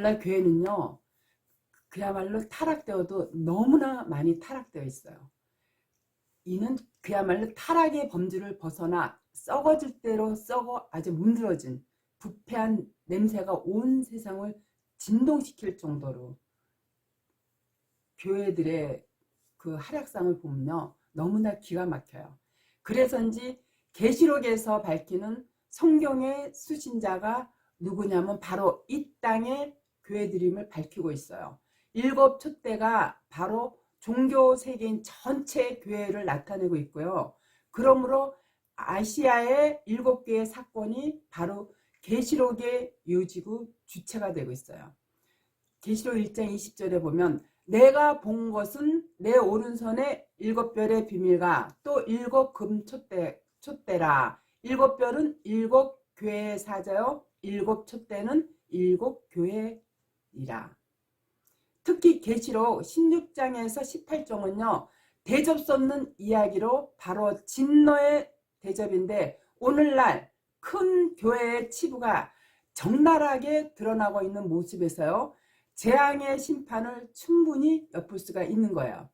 오늘날 교회는요, 그야말로 타락되어도 너무나 많이 타락되어 있어요. 이는 그야말로 타락의 범주를 벗어나 썩어질 대로 썩어 아주 문드러진 부패한 냄새가 온 세상을 진동시킬 정도로 교회들의 그 하락상을 보면요 너무나 기가 막혀요. 그래서인지 계시록에서 밝히는 성경의 수신자가 누구냐면 바로 이 땅의 교회들임을 밝히고 있어요. 일곱 촛대가 바로 종교 세계인 전체 교회를 나타내고 있고요. 그러므로 아시아의 일곱 개의 사건이 바로 계시록의 요지구 주체가 되고 있어요. 계시록 1장 20절에 보면 내가 본 것은 내 오른손에 일곱 별의 비밀과 또 일곱 금 촛대, 촛대라. 일곱 별은 일곱 교회의 사자요. 일곱 촛대는 일곱 교회 이라. 특히 계시록 16장에서 18장은요. 대접 수 없는 이야기로 바로 진노의 대접인데 오늘날 큰 교회의 치부가 적나라하게 드러나고 있는 모습에서요. 재앙의 심판을 충분히 엿볼 수가 있는 거예요.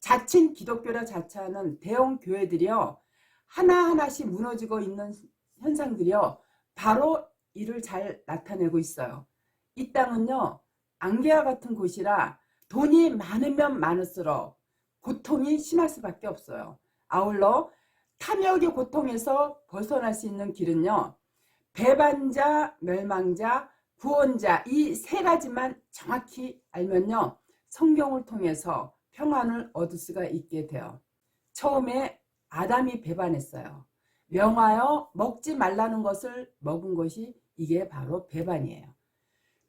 자칭 기독교라 자처하는 대형 교회들이요. 하나하나씩 무너지고 있는 현상들이요. 바로 이를 잘 나타내고 있어요. 이 땅은요. 안개와 같은 곳이라 돈이 많으면 많을수록 고통이 심할 수밖에 없어요. 아울러 탐욕의 고통에서 벗어날 수 있는 길은요. 배반자, 멸망자, 구원자 이 세 가지만 정확히 알면요. 성경을 통해서 평안을 얻을 수가 있게 돼요. 처음에 아담이 배반했어요. 명하여 먹지 말라는 것을 먹은 것이 이게 바로 배반이에요.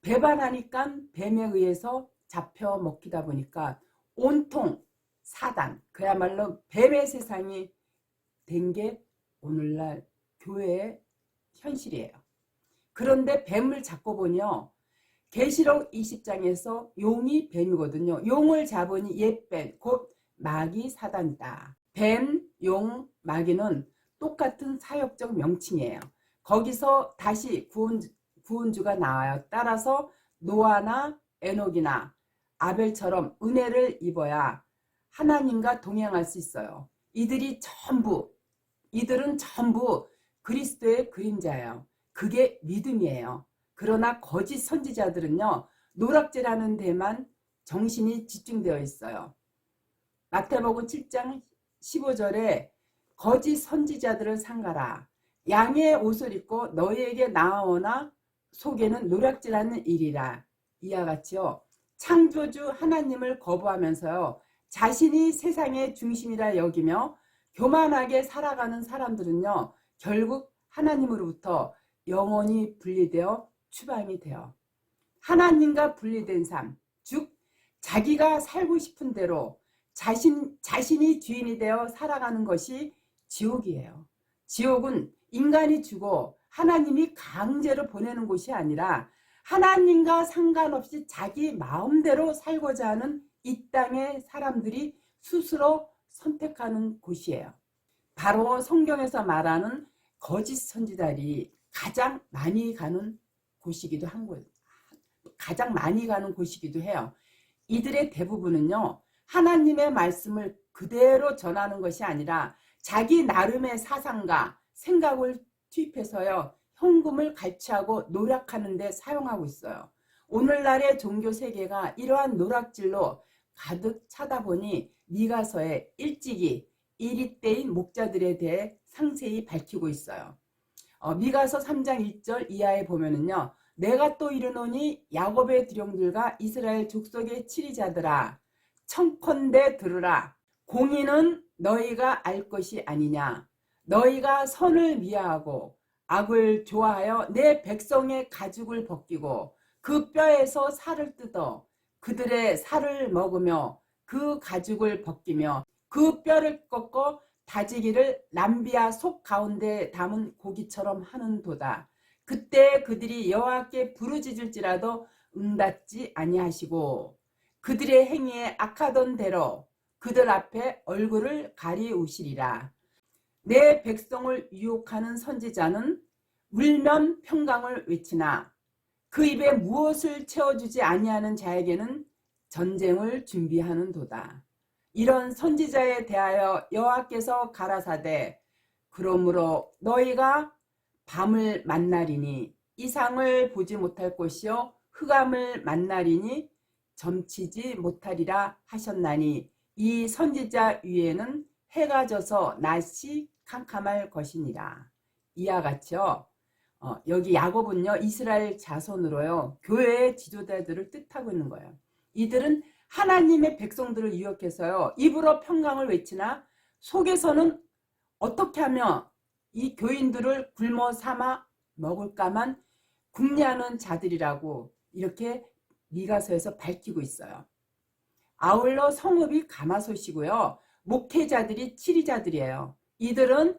배반하니까 뱀에 의해서 잡혀 먹히다 보니까 온통 사단, 그야말로 뱀의 세상이 된 게 오늘날 교회의 현실이에요. 그런데 뱀을 잡고 보니요. 계시록 20장에서 용이 뱀이거든요. 용을 잡으니 옛뱀, 곧 마귀 사단이다. 뱀, 용, 마귀는 똑같은 사역적 명칭이에요. 거기서 다시 구원, 구원주가 나와요. 따라서 노아나 에녹이나 아벨처럼 은혜를 입어야 하나님과 동행할 수 있어요. 이들이 전부, 이들은 전부 그리스도의 그림자예요. 그게 믿음이에요. 그러나 거짓 선지자들은요, 노락질하는 데만 정신이 집중되어 있어요. 마태복음 7장 15절에 거짓 선지자들을 상가라. 양의 옷을 입고 너희에게 나아오나 속에는 노략질하는 일이라. 이와 같이요. 창조주 하나님을 거부하면서요. 자신이 세상의 중심이라 여기며 교만하게 살아가는 사람들은요. 결국 하나님으로부터 영원히 분리되어 추방이 되어 하나님과 분리된 삶, 즉 자기가 살고 싶은 대로 자신 자신이 주인이 되어 살아가는 것이 지옥이에요. 지옥은 인간이 주고 하나님이 강제로 보내는 곳이 아니라 하나님과 상관없이 자기 마음대로 살고자 하는 이 땅의 사람들이 스스로 선택하는 곳이에요. 바로 성경에서 말하는 거짓 선지자들이 가장 많이 가는 곳이기도 한 곳, 가장 많이 가는 곳이기도 해요. 이들의 대부분은요, 하나님의 말씀을 그대로 전하는 것이 아니라 자기 나름의 사상과 생각을 투입해서요, 현금을 갈취하고 노력하는 데 사용하고 있어요. 오늘날의 종교 세계가 이러한 노락질로 가득 차다 보니 미가서에 일찍이 이리 때인 목자들에 대해 상세히 밝히고 있어요. 어, 미가서 3장 1절 이하에 보면은요. 내가 또 이르노니 야곱의 드령들과 이스라엘 족속의 치리자들아 청컨대 들으라 공의는 너희가 알 것이 아니냐 너희가 선을 미워하고 악을 좋아하여 내 백성의 가죽을 벗기고 그 뼈에서 살을 뜯어 그들의 살을 먹으며 그 가죽을 벗기며 그 뼈를 꺾어 다지기를 남비아 속 가운데 담은 고기처럼 하는도다. 그때 그들이 여호와께 부르짖을지라도 응답지 아니하시고 그들의 행위에 악하던 대로 그들 앞에 얼굴을 가리우시리라. 내 백성을 유혹하는 선지자는 울면 평강을 외치나 그 입에 무엇을 채워주지 아니하는 자에게는 전쟁을 준비하는 도다. 이런 선지자에 대하여 여호와께서 가라사대 그러므로 너희가 밤을 만나리니 이상을 보지 못할 것이요 흑암을 만나리니 점치지 못하리라 하셨나니 이 선지자 위에는 해가 져서 낮이 캄캄할 것이니라. 이와 같이요. 어, 여기 야곱은요 이스라엘 자손으로요 교회의 지도자들을 뜻하고 있는 거예요. 이들은 하나님의 백성들을 유혹해서요 입으로 평강을 외치나 속에서는 어떻게 하면 이 교인들을 굶어 삼아 먹을까만 궁리하는 자들이라고 이렇게 미가서에서 밝히고 있어요. 아울러 성읍이 가마솥이고요. 목회자들이 치리자들이에요. 이들은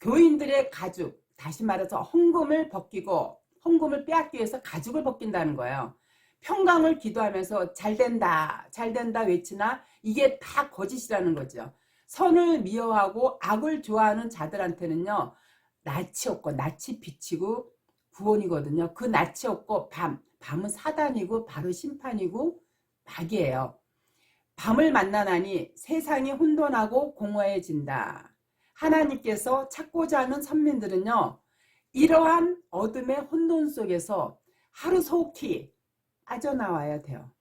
교인들의 가죽, 다시 말해서 헌금을 벗기고 헌금을 빼앗기 위해서 가죽을 벗긴다는 거예요. 평강을 기도하면서 잘 된다, 잘 된다 외치나 이게 다 거짓이라는 거죠. 선을 미워하고 악을 좋아하는 자들한테는요, 낯이 없고 낯이 비치고 구원이거든요. 그 낯이 없고 밤, 밤은 사단이고 바로 심판이고 마귀예요. 밤을 만나나니 세상이 혼돈하고 공허해진다. 하나님께서 찾고자 하는 선민들은요, 이러한 어둠의 혼돈 속에서 하루속히 빠져나와야 돼요.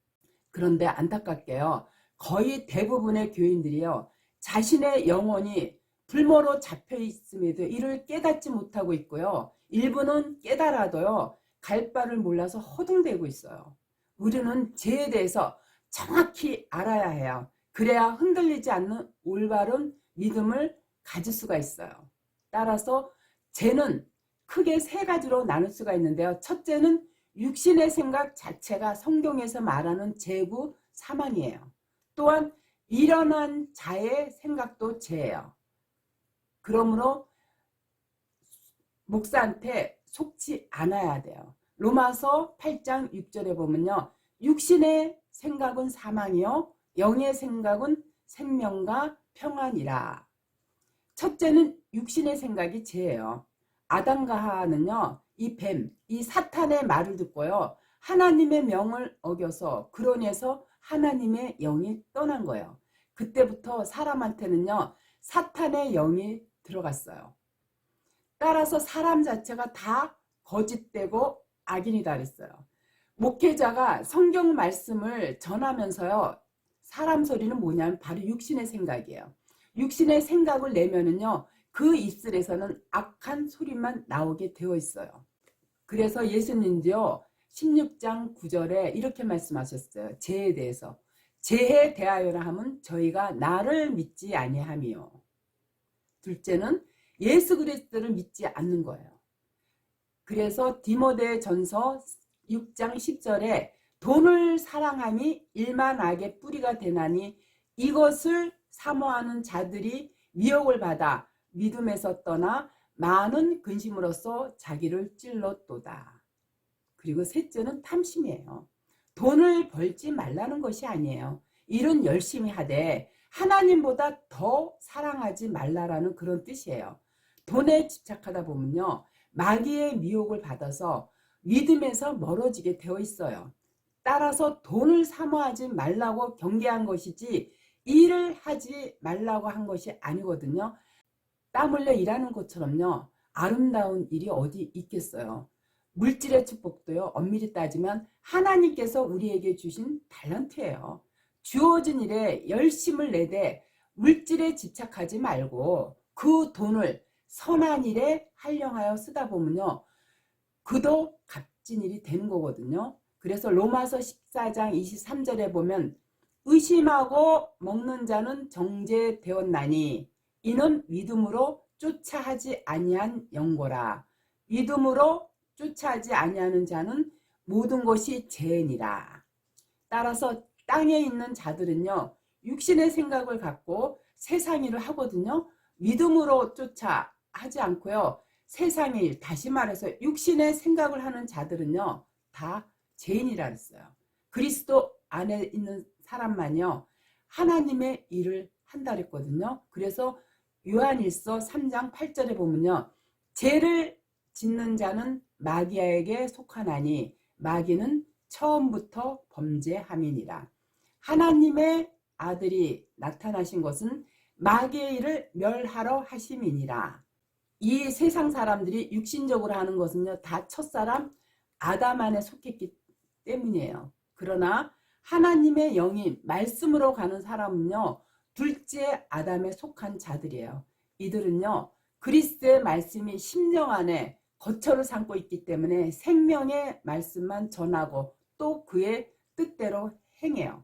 그런데 안타깝게요, 거의 대부분의 교인들이요, 자신의 영혼이 불모로 잡혀 있음에도 이를 깨닫지 못하고 있고요, 일부는 깨달아도요, 갈 바를 몰라서 허둥대고 있어요. 우리는 죄에 대해서 정확히 알아야 해요. 그래야 흔들리지 않는 올바른 믿음을 가질 수가 있어요. 따라서 죄는 크게 세 가지로 나눌 수가 있는데요. 첫째는 육신의 생각 자체가 성경에서 말하는 죄고 사망이에요. 또한 일어난 자의 생각도 죄예요. 그러므로 목사한테 속지 않아야 돼요. 로마서 8장 6절에 보면요. 육신의 생각은 사망이요. 영의 생각은 생명과 평안이라. 첫째는 육신의 생각이 죄예요. 아담과 하와는요. 이 뱀, 이 사탄의 말을 듣고요. 하나님의 명을 어겨서 그론에서 하나님의 영이 떠난 거예요. 그때부터 사람한테는요. 사탄의 영이 들어갔어요. 따라서 사람 자체가 다 거짓되고 악인이다 그랬어요. 목회자가 성경 말씀을 전하면서요. 사람 소리는 뭐냐면 바로 육신의 생각이에요. 육신의 생각을 내면은요. 그 입술에서는 악한 소리만 나오게 되어 있어요. 그래서 예수님도요. 16장 9절에 이렇게 말씀하셨어요. 죄에 대해서. 죄에 대하여라 함은 저희가 나를 믿지 아니함이요. 둘째는 예수 그리스도를 믿지 않는 거예요. 그래서 디모데 전서 6장 10절에 돈을 사랑함이 일만 악의 뿌리가 되나니 이것을 사모하는 자들이 미혹을 받아 믿음에서 떠나 많은 근심으로써 자기를 찔렀도다. 그리고 셋째는 탐심이에요. 돈을 벌지 말라는 것이 아니에요. 일은 열심히 하되 하나님보다 더 사랑하지 말라라는 그런 뜻이에요. 돈에 집착하다 보면요. 마귀의 미혹을 받아서 믿음에서 멀어지게 되어 있어요. 따라서 돈을 사모하지 말라고 경계한 것이지 일을 하지 말라고 한 것이 아니거든요. 땀 흘려 일하는 것처럼요. 아름다운 일이 어디 있겠어요. 물질의 축복도요. 엄밀히 따지면 하나님께서 우리에게 주신 달란트예요. 주어진 일에 열심을 내되 물질에 집착하지 말고 그 돈을 선한 일에 활용하여 쓰다 보면요. 그도 값진 일이 되는 거거든요. 그래서 로마서 14장 23절에 보면 의심하고 먹는 자는 정죄되었나니 이는 믿음으로 쫓아하지 아니한 영고라. 믿음으로 쫓아하지 아니하는 자는 모든 것이 죄니라. 따라서 땅에 있는 자들은요. 육신의 생각을 갖고 세상 일을 하거든요. 믿음으로 쫓아 하지 않고요. 세상의 일, 다시 말해서 육신의 생각을 하는 자들은요. 다 죄인이라 했어요. 그리스도 안에 있는 사람만요. 하나님의 일을 한다 그랬거든요. 그래서 요한일서 3장 8절에 보면요. 죄를 짓는 자는 마귀아에게 속하나니 마귀는 처음부터 범죄함이니라. 하나님의 아들이 나타나신 것은 마귀의 일을 멸하러 하심이니라. 이 세상 사람들이 육신적으로 하는 것은요, 다 첫사람 아담 안에 속했기 때문이에요. 그러나 하나님의 영인 말씀으로 가는 사람은요, 둘째 아담에 속한 자들이에요. 이들은요, 그리스도의 말씀이 심령 안에 거처를 삼고 있기 때문에 생명의 말씀만 전하고 또 그의 뜻대로 행해요.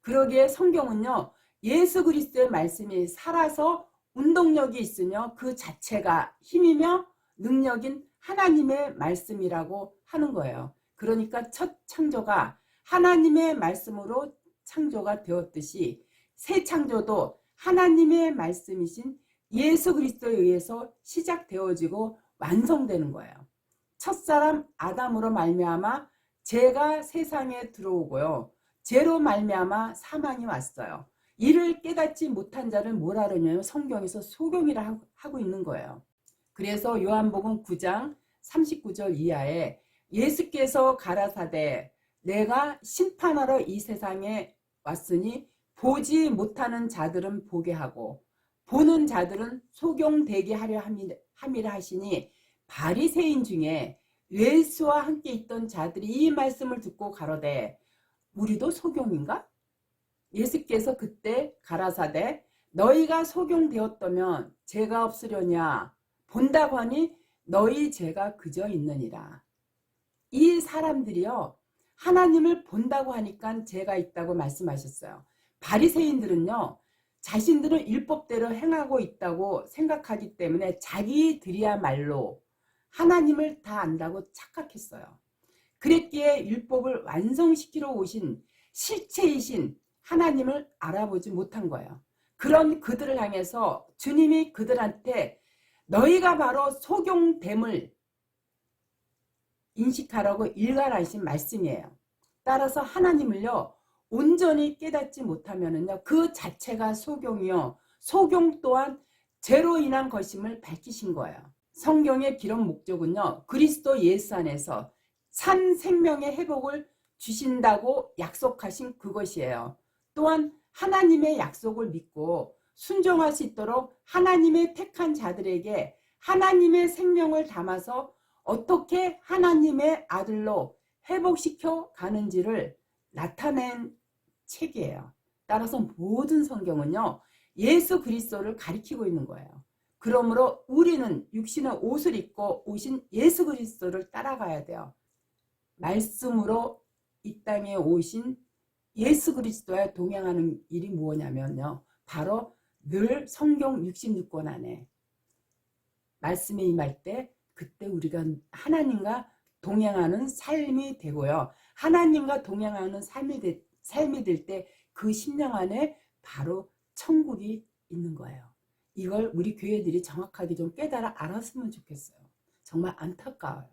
그러기에 성경은요, 예수 그리스도의 말씀이 살아서 운동력이 있으며 그 자체가 힘이며 능력인 하나님의 말씀이라고 하는 거예요. 그러니까 첫 창조가 하나님의 말씀으로 창조가 되었듯이 새 창조도 하나님의 말씀이신 예수 그리스도에 의해서 시작되어지고 완성되는 거예요. 첫사람 아담으로 말미암아 죄가 세상에 들어오고요. 죄로 말미암아 사망이 왔어요. 이를 깨닫지 못한 자를 뭐라 그러냐면 성경에서 소경이라 하고 있는 거예요. 그래서 요한복음 9장 39절 이하에 예수께서 가라사대 내가 심판하러 이 세상에 왔으니 보지 못하는 자들은 보게 하고 보는 자들은 소경되게 하려 함이라 하시니 바리새인 중에 예수와 함께 있던 자들이 이 말씀을 듣고 가로되 우리도 소경인가? 예수께서 그때 가라사대 너희가 소경되었다면 죄가 없으려냐 본다고 하니 너희 죄가 그저 있느니라. 이 사람들이요 하나님을 본다고 하니까 죄가 있다고 말씀하셨어요. 바리새인들은요 자신들은 율법대로 행하고 있다고 생각하기 때문에 자기들이야말로 하나님을 다 안다고 착각했어요. 그랬기에 율법을 완성시키러 오신 실체이신 하나님을 알아보지 못한 거예요. 그런 그들을 향해서 주님이 그들한테 너희가 바로 소경됨을 인식하라고 일관하신 말씀이에요. 따라서 하나님을요, 온전히 깨닫지 못하면은요, 그 자체가 소경이요, 소경 또한 죄로 인한 것임을 밝히신 거예요. 성경의 기록 목적은요, 그리스도 예수 안에서 산 생명의 회복을 주신다고 약속하신 그것이에요. 또한 하나님의 약속을 믿고 순종할 수 있도록 하나님의 택한 자들에게 하나님의 생명을 담아서 어떻게 하나님의 아들로 회복시켜 가는지를 나타낸 책이에요. 따라서 모든 성경은요. 예수 그리스도를 가리키고 있는 거예요. 그러므로 우리는 육신의 옷을 입고 오신 예수 그리스도를 따라가야 돼요. 말씀으로 이 땅에 오신 예수 그리스도와 동행하는 일이 무엇냐면요. 바로 늘 성경 66권 안에 말씀에 임할 때 그때 우리가 하나님과 동행하는 삶이 되고요. 하나님과 동행하는 삶이, 되, 삶이 될 때 그 심령 안에 바로 천국이 있는 거예요. 이걸 우리 교회들이 정확하게 좀 깨달아 알았으면 좋겠어요. 정말 안타까워요.